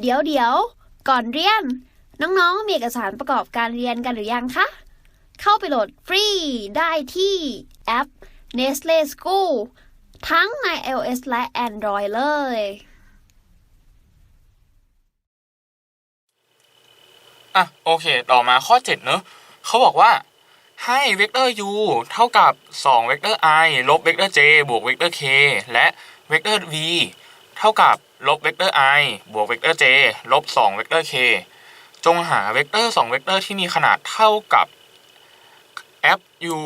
เดี๋ยวเดี๋ยว ก่อนเรียน น้องๆ มีเอกสารประกอบการเรียนกันหรือยังคะ เข้าไปโหลดฟรีได้ที่แอป Nestle School ทั้งใน iOS และ Android เลย อะ โอเค ต่อมาข้อ 7 เนอะเขาบอกว่าให้เวกเตอร์ u เท่ากับ2เวกเตอร์ i ลบเวกเตอร์ j บวกเวกเตอร์ k และเวกเตอร์ v เท่ากับลบเวกเตอร์ i บวกเวกเตอร์ j ลบ2เวกเตอร์ k จงหาเวกเตอร์2เวกเตอร์ที่มีขนาดเท่ากับ f u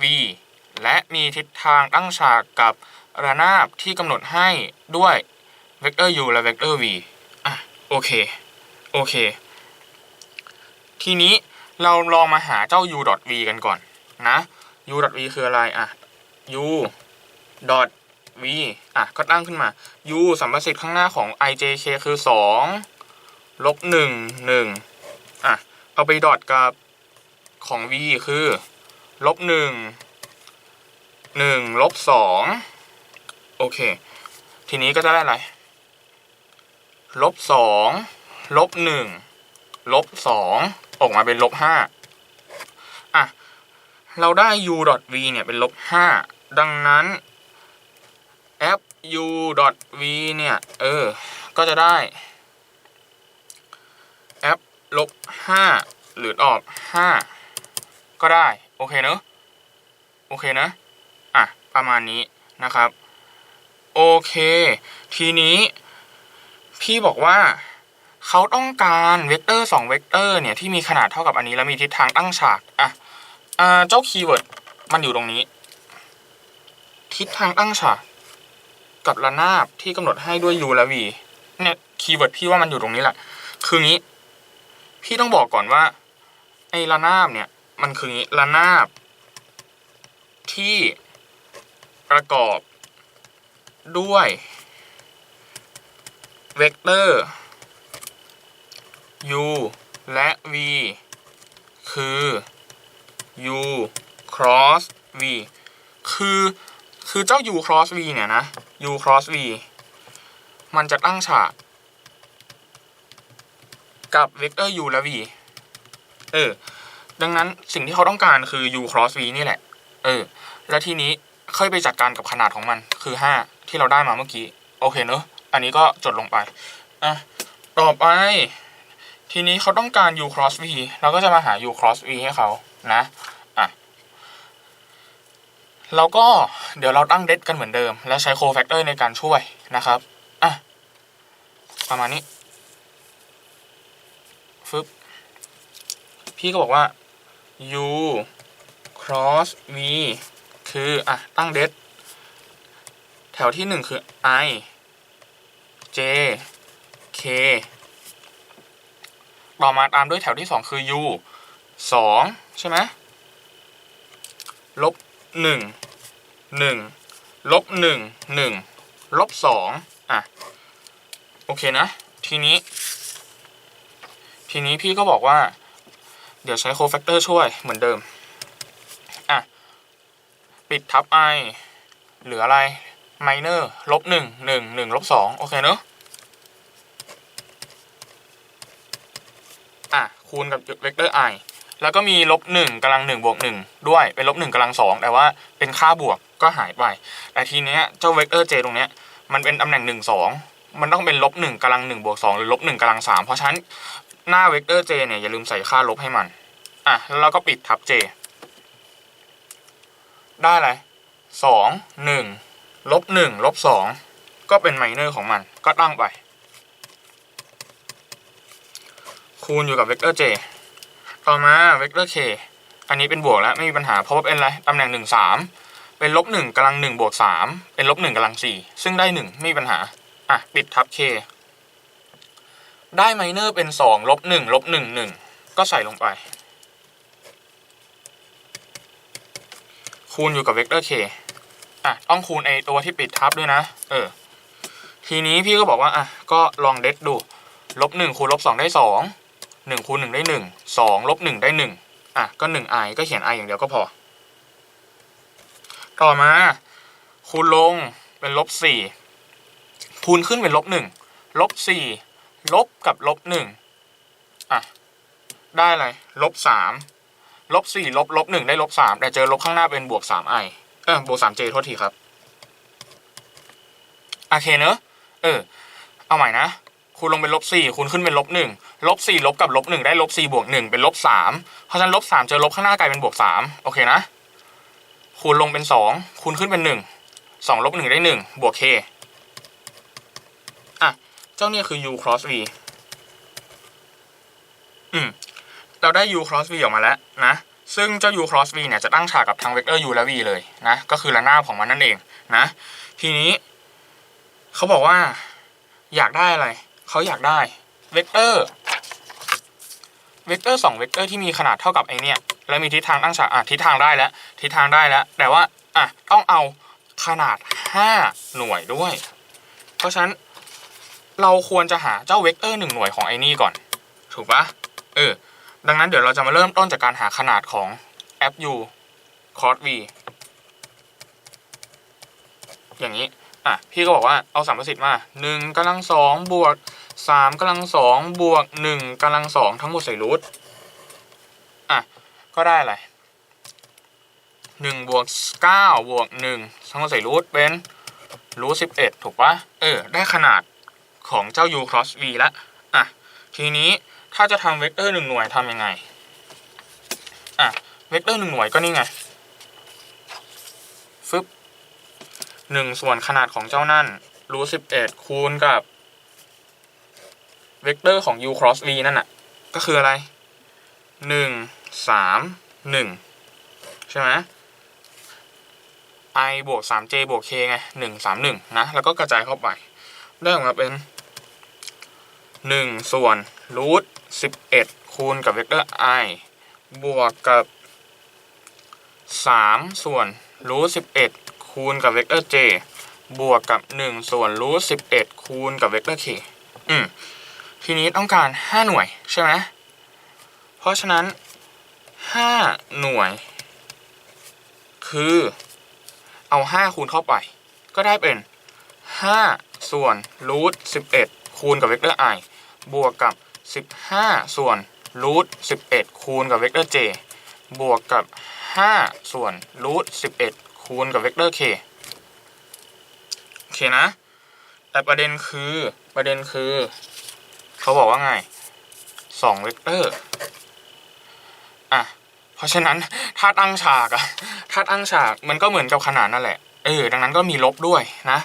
v และมีทิศทางตั้งฉากกับระนาบที่กำหนดให้ด้วยเวกเตอร์ u และเวกเตอร์ v อะโอเค โอเค ทีนี้เราลองมาหาเจ้า u v กันก่อนนะ u v คืออะไรอะ u v อะก็ตั้งขึ้นมา u สัมประสิทธิ์ข้างหน้าของ ijk คือ 2 ลบ 1 1 อะ เอาไปดอทกับของ v คือ ลบ 1 1 ลบ 2 โอเค ทีนี้ก็จะได้อะไร ลบ 2 ลบ 1 ลบ 2 ออกมาเป็นลบ 5 อะ เราได้ u v เนี่ยเป็นลบ 5 ดังนั้น f u v เนี่ย เออ ก็จะได้ f ลบ5หรือออก5ก็ได้ โอเคเนอะโอเคนะ อะ ประมาณนี้นะครับ โอเค ทีนี้พี่บอกว่าเขาต้องการเวกเตอร์2เวกเตอร์เนี่ย ที่มีขนาดเท่ากับอันนี้ แล้วมีทิศทางตั้งฉาก อะอ่าเจ้าคีย์เวิร์ดมันอยู่ตรงนี้ ทิศทางตั้งฉาก กับระนาบที่กำหนดให้ด้วย u และ v เนี่ยคีย์เวิร์ดพี่ว่ามันอยู่ตรงนี้แหละ คืองี้ พี่ต้องบอกก่อนว่าไอ้ระนาบเนี่ย มันคืองี้ระนาบ ที่ประกอบด้วยเวกเตอร์ u และ v คือ u cross v คือ คือเจ้า u cross v เนี่ยนะ u cross v มันจะตั้งฉากกับเวกเตอร์ u และ v เออ ดังนั้นสิ่งที่เขาต้องการคือ u cross v นี่แหละ เออ แล้วทีนี้ค่อยไปจัดการกับขนาดของมัน คือ 5 ที่เราได้มาเมื่อกี้ โอเคเนอะ อันนี้ก็จดลงไป อะ ต่อไป ทีนี้เขาต้องการ u cross v เราก็จะมาหา u cross v ให้เขานะ อะเราก็เดี๋ยวเราตั้งเดทกันเหมือนเดิม แล้วใช้ cofactor ในการช่วยนะครับอะประมาณนี้ฟึบพี่ก็บอกว่า u cross v คือ อะ ตั้งเดทแถวที่หนึ่งคือ i j k ต่อมาตามด้วยแถวที่สองคือ u สองใช่ไหมลบ หนึ่งหนึ่งลบหนึ่งหนึ่งลบสองอะ โอเคนะ ทีนี้ ทีนี้พี่ก็บอกว่า เดี๋ยวใช้โคแฟกเตอร์ช่วยเหมือนเดิม อะ ปิดทับ i เหลืออะไร minor ลบหนึ่งหนึ่งหนึ่งลบสองโอเคเนอะอะ คูณกับเวกเตอร์ i แล้วก็มีลบหนึ่งกำลังหนึ่งบวกหนึ่งด้วยเป็นลบหนึ่งกำลังสองแต่ว่าเป็นค่าบวกก็หายไป แต่ทีเนี้ยเจ้าเวกเตอร์ j ตรงเนี้ยมันเป็นตำแหน่งหนึ่งสองมันต้องเป็นลบหนึ่งกำลังหนึ่งบวกสองหรือลบหนึ่งกำลังสามเพราะฉะนั้นหน้าเวกเตอร์ j เนี่ยอย่าลืมใส่ค่าลบให้มันอะแล้วเราก็ปิดทับ j ได้อะไรสองหนึ่งลบหนึ่งลบสองก็เป็นไมเนอร์ของมันก็ตั้งไป คูณอยู่กับเวกเตอร์ j ต่อมาเวกเตอร์ k อันนี้เป็นบวกแล้วไม่มีปัญหาเพราะว่าเป็นอะไรตำแหน่งหนึ่งสามเป็นลบหนึ่งกำลังหนึ่งบวกสามเป็นลบหนึ่งกำลังสี่ซึ่งได้หนึ่งไม่มีปัญหาอะปิดทับ k ได้ไมเนอร์เป็นสองลบหนึ่งลบหนึ่งหนึ่งก็ใส่ลงไป คูณอยู่กับเวกเตอร์ k อะต้องคูณไอตัวที่ปิดทับด้วยนะ เออ ทีนี้พี่ก็บอกว่าอะก็ลองเด็ดดูลบหนึ่งคูณลบสองได้สอง หนึ่งคูณหนึ่งได้หนึ่งสองลบหนึ่งได้หนึ่งอะ ก็หนึ่งไอก็เขียนไออย่างเดียวก็พอ ต่อมา คูณลงเป็นลบสี่คูณขึ้นเป็นลบหนึ่งลบสี่ลบกับลบหนึ่งอะ ได้อะไรลบสามลบสี่ลบลบหนึ่งได้ลบสามแต่เจอลบข้างหน้าเป็นบวกสามไอเออบวกสามเจโทษทีครับ โอเคเนอะเออ เอาใหม่นะคูณลงเป็นลบสี่คูณขึ้นเป็นลบหนึ่ง ลบสี่ลบกับลบหนึ่งได้ลบสี่บวกหนึ่งเป็นลบสามเพราะฉะนั้นลบสามเจอลบข้างหน้ากลายเป็นบวกสามโอเคนะ คูณลงเป็นสองคูณขึ้นเป็นหนึ่งสองลบหนึ่งได้หนึ่งบวก k อะ เจ้าเนี่ยคือ u cross v อืม เราได้ u cross v ออกมาแล้วนะ ซึ่งเจ้า u cross v เนี่ยจะตั้งฉากกับทังเวกเตอร์ u และ v เลยนะ ก็คือระนาบของมันนั่นเองนะ ทีนี้ เขาบอกว่า อยากได้อะไร เขาอยากได้เวกเตอร์ เวกเตอร์สองเวกเตอร์ที่มีขนาดเท่ากับไอเนี่ยและมีทิศทางตั้งฉากอะทิศทางได้แล้วทิศทางได้แล้ว แต่ว่าอะต้องเอาขนาด 5 หน่วยด้วย เพราะฉะนั้นเราควรจะหาเจ้าเวกเตอร์หนึ่งหน่วยของไอ้นี่ก่อน ถูกปะเออ ดังนั้นเดี๋ยวเราจะมาเริ่มต้นจากการหาขนาดของแอป u cos v อย่างนี้ อะ พี่ก็บอกว่าเอาสามประสิทธิ์มาหนึ่งกำลังสองบวก สามกำลังสองบวกหนึ่งกำลังสองทั้งหมดใส่รูทอะ ก็ได้อะไรหนึ่งบวกเก้าบวกหนึ่งทั้งหมดใส่รูทเป็นรูทสิบเอ็ดถูกปะเออ ได้ขนาดของเจ้า u cross v ล้วอะ ทีนี้ถ้าจะทำเวกเตอร์หนึ่งหน่วยทำยังไง อะ เวกเตอร์หนึ่งหน่วยก็นี่ไงฟึบหนึ่งส่วนขนาดของเจ้านั่นรูทสิบเอ็ดคูณกับ เวกเตอร์ของ u cross v นั่นน่ะ ก็คืออะไรหนึ่งสามหนึ่งใช่ไหม i บวก 3j บวก k ไงหนึ่งสามหนึ่งนะ แล้วก็กระจายเข้าไป ได้ออกมาเป็นหนึ่งส่วนรูทสิบเอ็ดคูณกับเวกเตอร์ i บวกกับสามส่วนรูทสิบเอ็ดคูณกับเวกเตอร์ j บวกกับหนึ่งส่วนรูทสิบเอ็ดคูณกับเวกเตอร์ k อืม ทีนี้ต้องการห้าหน่วยใช่ไหมเพราะฉะนั้นห้าหน่วย คือเอาห้าคูณเข้าไป ก็ได้เป็น 5 ส่วนรูท11 คูณกับเวกเตอร์ i บวกกับ 15 ส่วนรูท11 คูณกับเวกเตอร์ j บวกกับ 5 ส่วนรูท11 คูณกับเวกเตอร์ k โอเคนะ แต่ประเด็นคือประเด็นคือ เขาบอกว่าไง2เวกเตอร์อะเพราะฉะนั้นถ้าตั้งฉากอะถ้าตั้งฉากมันก็เหมือนกับขนาดนั่นแหละเออดังนั้นก็มีลบด้วยนะ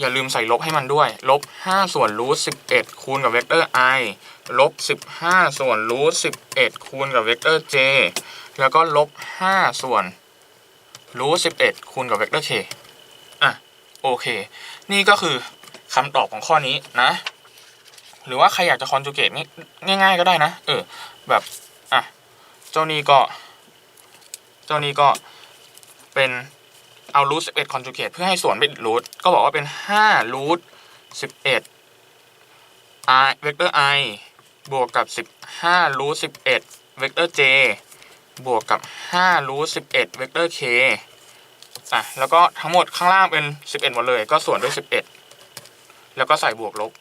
อย่าลืมใส่ลบให้มันด้วยลบ5ส่วนรูท11 คูณกับเวกเตอร์ i ลบ15 ส่วนรูท11 คูณกับเวกเตอร์ j แล้วก็ลบ5ส่วนรูท11 คูณกับเวกเตอร์ k อะโอเค นี่ก็คือคำตอบของข้อนี้นะ หรือว่าใครอยากจะคอนจูเกตง่ายๆก็ได้นะ เออ แบบอะเจ้านี้ก็ เจ้านี้ก็เป็นเอารูทสิบเอ็ดคอนจูเกตเพื่อให้ส่วนเป็นรูทก็บอกว่าเป็นห้ารูทสิบเอ็ด i เวกเตอร์ i บวกกับสิบห้ารูทสิบเอ็ดเวกเตอร์ j บวกกับห้ารูทสิบเอ็ดเวกเตอร์ k อะ แล้วก็ทั้งหมดข้างล่างเป็นสิบเอ็ดหมดเลย ก็ส่วนด้วยสิบเอ็ดแล้วก็ใส่บวกลบ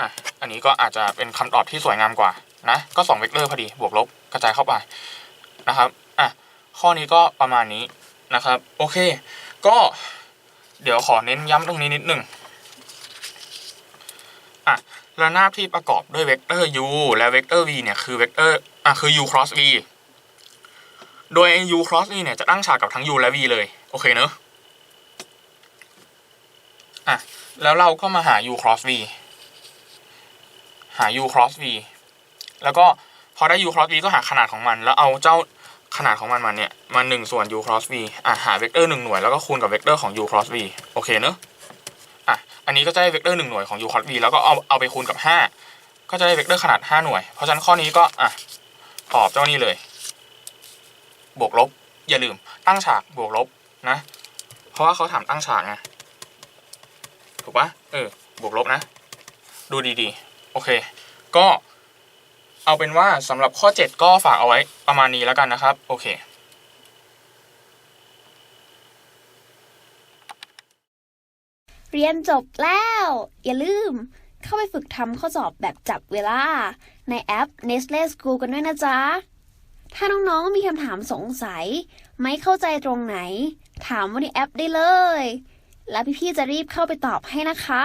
อะอันนี้ก็อาจจะเป็นคำตอบที่สวยงามกว่านะก็สองเวกเตอร์พอดีบวกลบกระจายเข้าไปนะครับอะข้อนี้ก็ประมาณนี้นะครับ โอเค ก็เดี๋ยวขอเน้นย้ำตรงนี้นิดหนึ่งอะระนาบที่ประกอบด้วยเวกเตอร์ u และเวกเตอร์ v เนี่ยคือเวกเตอร์อะคือ u cross v โดย u cross v เนี่ยจะตั้งฉากกับทั้ง u และ v เลยโอเคเนอะอะแล้วเราก็มาหา u cross v หา u cross v แล้วก็พอได้ u cross v ก็หาขนาดของมัน แล้วเอาเจ้าขนาดของมันมาเนี่ยมาหนึ่งส่วน u cross v อะหาเวกเตอร์หนึ่งหน่วยแล้วก็คูณกับเวกเตอร์ของ u cross v โอเคเนอะอะอันนี้ก็จะได้เวกเตอร์หนึ่งหน่วยของ u cross v แล้วก็เอาเอาไปคูณกับห้าก็จะได้เวกเตอร์ขนาดห้าหน่วย เพราะฉะนั้นข้อนี้ก็อะตอบเจ้านี้เลย บวกลบ อย่าลืมตั้งฉากบวกลบนะ เพราะว่าเขาถามตั้งฉากไงถูกปะเออบวกลบนะ ดูดีๆ โอเค ก็เอาเป็นว่าสำหรับข้อ 7 ก็ฝากเอาไว้ประมาณนี้แล้วกันนะครับ โอเคเรียนจบแล้ว อย่าลืม เข้าไปฝึกทำข้อสอบแบบจับเวลา ในแอป Nestle School กันด้วยนะจ๊ะ ถ้าน้องๆมีคำถามสงสัย ไม่เข้าใจตรงไหน ถามว่นในแอปได้เลย แล้วพี่ๆจะรีบเข้าไปตอบให้นะคะ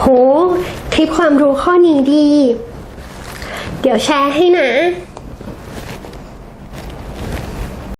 โห คลิปความรู้ข้อนี้ดี เดี๋ยวแชร์ให้นะ